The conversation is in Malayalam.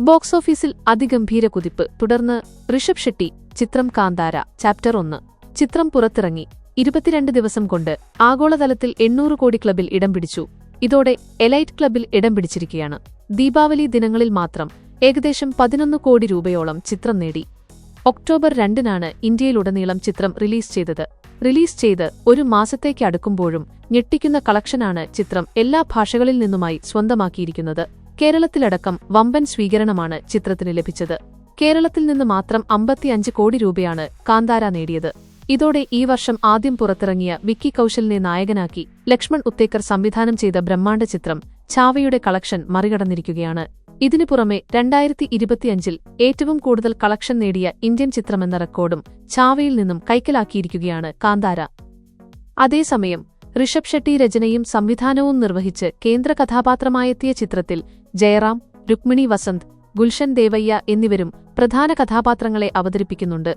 ബോക്സ് ഓഫീസിൽ അതിഗംഭീര കുതിപ്പ്. തുടർന്ന് ഋഷഭ് ഷെട്ടി ചിത്രം കാന്താര ചാപ്റ്റർ ഒന്ന്. ചിത്രം പുറത്തിറങ്ങി. ഇരുപത്തിരണ്ട് ദിവസം കൊണ്ട് ആഗോളതലത്തിൽ എണ്ണൂറ് കോടി ക്ലബിൽ ഇടം പിടിച്ചു. ഇതോടെ എലൈറ്റ് ക്ലബിൽ ഇടം പിടിച്ചിരിക്കുകയാണ്. ദീപാവലി ദിനങ്ങളിൽ മാത്രം ഏകദേശം പതിനൊന്ന് കോടി രൂപയോളം ചിത്രം നേടി. ഒക്ടോബർ രണ്ടിനാണ് ഇന്ത്യയിലുടനീളം ചിത്രം റിലീസ് ചെയ്തത്. റിലീസ് ചെയ്ത് ഒരു മാസത്തേക്ക് അടുക്കുമ്പോഴും ഞെട്ടിക്കുന്ന കളക്ഷനാണ് ചിത്രം എല്ലാ ഭാഷകളിൽ നിന്നുമായി സ്വന്തമാക്കിയിരിക്കുന്നത്. കേരളത്തിലടക്കം വമ്പൻ സ്വീകരണമാണ് ചിത്രത്തിന് ലഭിച്ചത്. കേരളത്തിൽ നിന്ന് മാത്രം അമ്പത്തിയഞ്ച് കോടി രൂപയാണ് കാന്താര നേടിയത്. ഇതോടെ ഈ വർഷം ആദ്യം പുറത്തിറങ്ങിയ വിക്കി കൌശലിനെ നായകനാക്കി ലക്ഷ്മൺ ഉത്തേക്കർ സംവിധാനം ചെയ്ത ബ്രഹ്മാണ്ഡ ചിത്രം ഛാവയുടെ കളക്ഷൻ മറികടന്നിരിക്കുകയാണ്. ഇതിനു പുറമെ രണ്ടായിരത്തി ഇരുപത്തിയഞ്ചിൽ ഏറ്റവും കൂടുതൽ കളക്ഷൻ നേടിയ ഇന്ത്യൻ ചിത്രമെന്ന റെക്കോർഡും ഛാവയിൽ നിന്നും കൈക്കലാക്കിയിരിക്കുകയാണ് കാന്താര. അതേസമയം ഋഷഭ് ഷെട്ടി രചനയും സംവിധാനവും നിർവഹിച്ച് കേന്ദ്ര കഥാപാത്രമായെത്തിയ ചിത്രത്തിൽ ജയറാം രുക്മിണി വസന്ത് ഗുൽഷൻ ദേവയ്യ എന്നിവരും പ്രധാന കഥാപാത്രങ്ങളെ അവതരിപ്പിക്കുന്നുണ്ട്.